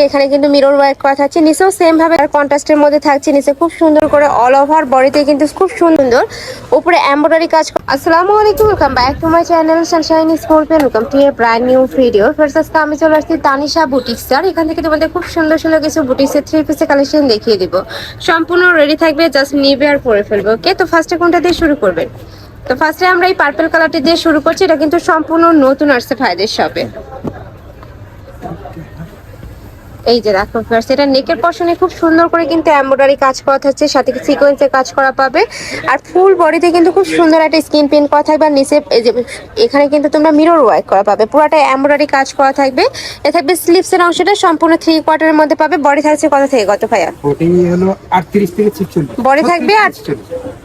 থাকবে এখানে কিন্তু মিরর ওয়ার্ক করা থাকছে নিচেও সেম ভাবে কন্ট্রাস্টের মধ্যে থাকছে। নিচে খুব সুন্দর করে অল ওভার বডিতে কিন্তু খুব সুন্দর। উপরে এমব্রয়ডারি কাজ আসসালামু আলাইকুম welcome back to my channel sunshine school pen welcome to a brand new video first আজকে আমি চলে আসছি তানিশা বুটিক স্টার এখান থেকে তোমাদের খুব সুন্দর সুন্দর কিছু বুটিক্সের থ্রি পিসের কালেকশন দেখিয়ে দিব। সম্পূর্ণ রেডি থাকবে জাস্ট নিবে আর পরে ফেলবে ওকে তো ফার্স্টে কোনটা দিয়ে শুরু করবেন? তো ফার্স্টে আমরা এই পার্পল কালারটি দিয়ে শুরু করছি। এটা কিন্তু সম্পূর্ণ নতুন আসছে ভাইদের শপে এই যে দেখো ফার্স্ট এটা নেকের পশনে খুব সুন্দর করে কিন্তু এমব্রয়ডারি কাজ করা থাকছে সাথে সিকোয়েন্সের কাজ করা পাবে। আর ফুল বডিতে কিন্তু খুব সুন্দর একটা স্কিন প্রিন্ট করা থাকবে আর নিচে এই যে এখানে কিন্তু তোমরা মিরর ওয়ার্ক করা পাবে। পুরোটা এমব্রয়ডারি কাজ করা থাকবে। এ থাকবে স্লিপসের অংশটা সম্পূর্ণ থ্রি কোয়ার্টারের মধ্যে পাবে। বডি থাকছে কত থেকে কত ভাইয়া? বডি থাকবে আর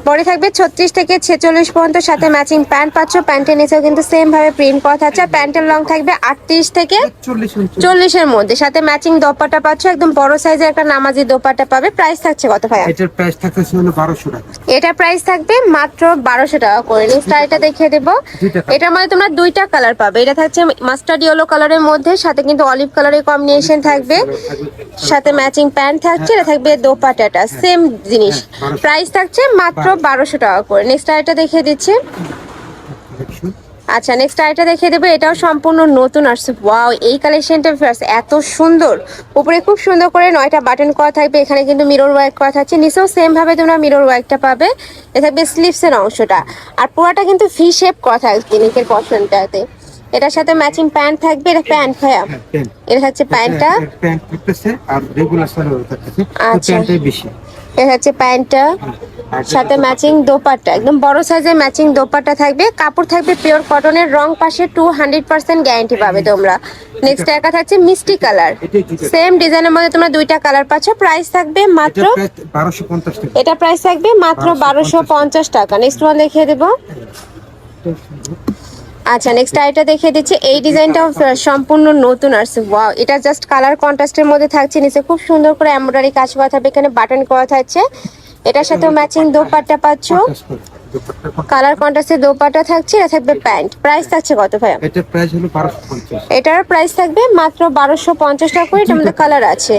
বডি থাকবে ছত্রিশ থেকে ছেচল্লিশ পর্যন্ত সাথে ম্যাচিং প্যান্ট পাচ্ছ। প্যান্টের নিচেও কিন্তু সেম ভাবে প্রিন্ট করা থাকছে। প্যান্টের লং থাকবে আটত্রিশ থেকে চল্লিশের মধ্যে সাথে ম্যাচিং দোপাট্টা পাচ্ছ একদম বড় সাইজের একটা নামাজি দোপাট্টা পাবে। প্রাইস থাকছে কত ভাইয়া? এটার প্রাইস থাকতেছে হলো বারোশো টাকা। এটা প্রাইস থাকবে মাত্র বারোশো টাকা করে। নেক্সট এটা দেখিয়ে দেবো। এটার মধ্যে তোমরা দুইটা কালার পাবে। এটা থাকছে মাস্টার্ড ইয়েলো কালারের মধ্যে সাথে কিন্তু অলিভ কালারের কম্বিনেশন থাকবে। সাথে ম্যাচিং প্যান্ট থাকছে এটা থাকবে দোপাটাটা সেম জিনিস। প্রাইস থাকছে মাত্র বারোশো। টাকা করে। নেক্সট আইটা দেখিয়ে দিচ্ছি? আচ্ছা নেক্সট আইটা দেখিয়ে দেবো। এটাও সম্পূর্ণ নতুন আসছে। ওয়াও এই কালেকশনটা ফার্স্ট এত সুন্দর। উপরে খুব সুন্দর করে নয়টা বাটন করা থাকবে। এখানে কিন্তু মিরর ওয়ার্ক করা থাকছে। নিচেও সেম ভাবে তোমরা মিরর ওয়ার্কটা পাবে। এ থাকবে স্লিভসের অংশটা। আর পুরোটা কিন্তু ফি শেপ করা থাকবে নিকের পশনটাতে এটার সাথে ম্যাচিং প্যান্ট থাকবে। এটা প্যান্ট ভাইয়া? হ্যাঁ, এটা হচ্ছে প্যান্টটা প্যান্ট থাকতেছে। আর রেগুলার আচ্ছা। এটা হচ্ছে প্যান্টটা সাথে ম্যাচিং দোপাট্টা একদম বড় সাইজের ম্যাচিং দোপাট্টা থাকবে। কাপড় থাকবে পিওর কটনের রং পাশে টু হান্ড্রেড পার্সেন্ট গ্যারান্টি পাবে তোমরা। নেক্সট একা থাকছে মিষ্টি কালার সেম ডিজাইনের মধ্যে তোমরা দুইটা কালার পাচ্ছ। প্রাইস থাকবে মাত্র এটা প্রাইস থাকবে মাত্র বারোশো পঞ্চাশ টাকা। নেক্সট ওয়ান দেখিয়ে দেবো। আচ্ছা নেক্সট আইটা দেখিয়ে দিচ্ছি। এই ডিজাইনটাও সম্পূর্ণ নতুন আসছে ওয়াও এটা জাস্ট কালার কন্ট্রাস্টের মধ্যে থাকছে। নিচে খুব সুন্দর করে এমব্রয়ডারি কাজ করা থাকবে। এখানে বাটন করা থাকছে। এটার সাথেও ম্যাচিং দোপাট্টা পাচ্ছ। কালার কন্ট্রাস্টের দোপাট্টা থাকছে এটা থাকবে প্যান্ট। প্রাইস থাকছে কত ভাইয়া? এটার প্রাইস হলো বারোশো পঞ্চাশ। এটার প্রাইস থাকবে মাত্র বারোশো পঞ্চাশ টাকা করে এটার মধ্যে কালার আছে।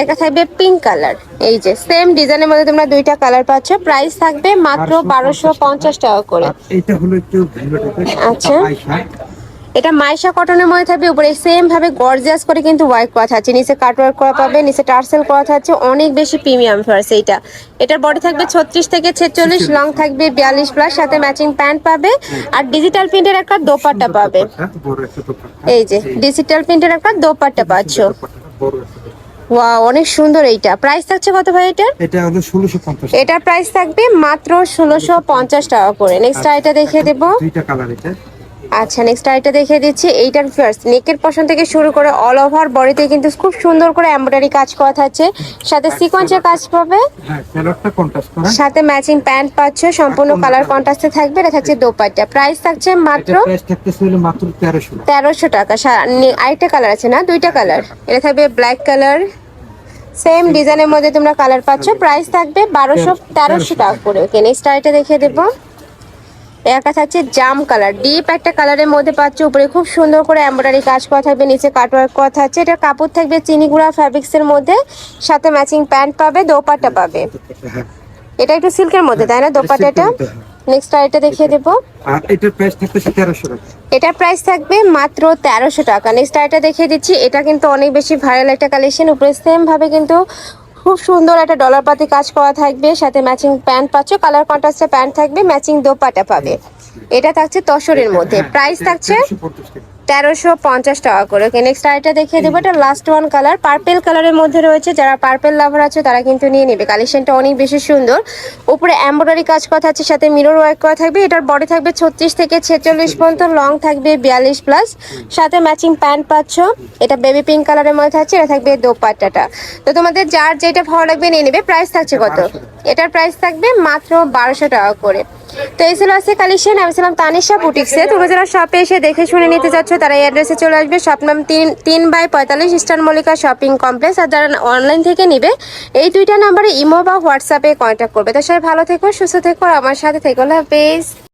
একটা থাকবে পিঙ্ক কালার এই যে সেম ডিজাইনের মধ্যে তোমরা দুইটা কালার পাচ্ছ প্রাইস থাকবে মাত্র বারোশো পঞ্চাশ। টাকা করে। এইটা হলো একটু আচ্ছা। এটা মাইশা কটনের মধ্যে থাকবে উপরে সেম ভাবে গর্জিয়াস করে কিন্তু ওয়ার্ক করা থাকছে। নিচে কাট ওয়ার্ক করা পাবে নিচে টার্সেল করা থাকছে অনেক বেশি প্রিমিয়াম ফার্স এইটা। এটার বডি থাকবে ছত্রিশ থেকে ছেচল্লিশ লং থাকবে বিয়াল্লিশ প্লাস সাথে ম্যাচিং প্যান্ট পাবে। আর ডিজিটাল প্রিন্টের একটা দোপাট্টা পাবে। এই যে ডিজিটাল প্রিন্টের একটা দোপাট্টা পাচ্ছ। অনেক সুন্দর এইটা। প্রাইস থাকছে কত ভাই এটার? এটা হলো পঞ্চাশ এটার প্রাইস থাকবে মাত্র ষোলোশো পঞ্চাশ টাকা করে। নেক্সট আইটা দেখিয়ে দেবো। দুইটা কালার এটা। আচ্ছা নেক্সট আইটা দেখিয়ে দিচ্ছি। এইটার ফার্স্ট নেকের পশন থেকে শুরু করে অল ওভার বডিতে কিন্তু খুব সুন্দর করে এমব্রয়ডারি কাজ করা থাকছে। সাথে সিকোয়েন্সের কাজ পাবে। হ্যাঁ কালারটা কন্ট্রাস্ট করা সাথে ম্যাচিং প্যান্ট পাচ্ছ সম্পূর্ণ কালার কন্ট্রাস্টে থাকবে এটা থাকছে দোপাট্টা। প্রাইস থাকছে মাত্র তেরোশো টাকা। আরেকটা কালার আছে না? দুইটা কালার এটা থাকবে ব্ল্যাক কালার সেম ডিজাইনের মধ্যে তোমরা কালার পাচ্ছ। প্রাইস থাকবে বারোশো তেরোশো টাকা করে। ওকে নেক্সট আইটা দেখিয়ে দেবো। একা থাকছে জাম কালার। ডিপ একটা কালারের মধ্যে পাচ্ছ উপরে। খুব সুন্দর করে এমব্রয়ডারি কাজ করা থাকবে নিচে কাটওয়ার্ক করা থাকছে। এটা কাপড় থাকবে চিনিগুড়া ফ্যাব্রিক্স এর মধ্যে। সাথে ম্যাচিং প্যান্ট পাবে দোপাট্টা পাবে। হ্যাঁ এটা একটু সিল্কের মধ্যে তাই না? দোপাট্টাটা এর মধ্যে, নেক্সট আইটা দেখিয়ে দেবো। আর এটার প্রাইস থাকতেছে তেরোশো টাকা। এটার প্রাইস থাকবে মাত্র তেরোশো টাকা। নেক্সট আইটা দেখিয়ে দিচ্ছি। এটা কিন্তু অনেক বেশি ভাইরাল একটা কালেকশন উপরে সেম ভাবে কিন্তু খুব সুন্দর একটা ডলার পাতি কাজ করা থাকবে সাথে ম্যাচিং প্যান্ট পাচ্ছ কালার কন্ট্রাস্টে প্যান্ট থাকবে ম্যাচিং দোপাটা পাবে। এটা থাকছে তসরের মধ্যে। প্রাইস থাকছে তেরোশো পঞ্চাশ টাকা করে। ওকে নেক্সট আইটা দেখিয়ে দেবো। এটা লাস্ট ওয়ান কালার পার্পেল কালারের মধ্যে রয়েছে। যারা পার্পেল লাভার আছে তারা কিন্তু নিয়ে নেবে। কালেকশনটা অনেক বেশি সুন্দর। উপরে এমব্রয়ডারি কাজ করা থাকছে সাথে মিরর ওয়ার্ক করা থাকবে। এটার বডি থাকবে ছত্রিশ থেকে ছেচল্লিশ পর্যন্ত লং থাকবে বিয়াল্লিশ প্লাস সাথে ম্যাচিং প্যান্ট পাচ্ছ। এটা বেবি পিঙ্ক কালারের মধ্যে থাকছে এটা থাকবে দোপাট্টাটা। তো তোমাদের যার যেটা ভালো লাগবে নিয়ে নেবে। প্রাইস থাকছে কত? এটার প্রাইস থাকবে মাত্র বারোশো টাকা করে। তো এই ছিল আজকে কালেকশন, আমি ছিলাম তানিশা বুটিক্সে। তোমরা যারা শপে এসে দেখে শুনে নিতে চাচ্ছ, তারা এই অ্যাড্রেসে চলে আসবে। শপ নাম তিন তিন বাই পঁয়তাল্লিশ ইস্টার্ন মল্লিকা শপিং কমপ্লেক্স আর যারা অনলাইন থেকে নিবে, এই দুইটা নাম্বারে ইমো বা হোয়াটসঅ্যাপে কন্ট্যাক্ট করবে। তো সবাই ভালো থেকো, সুস্থ থেকো আমার সাথে থেকো। হাফেজ।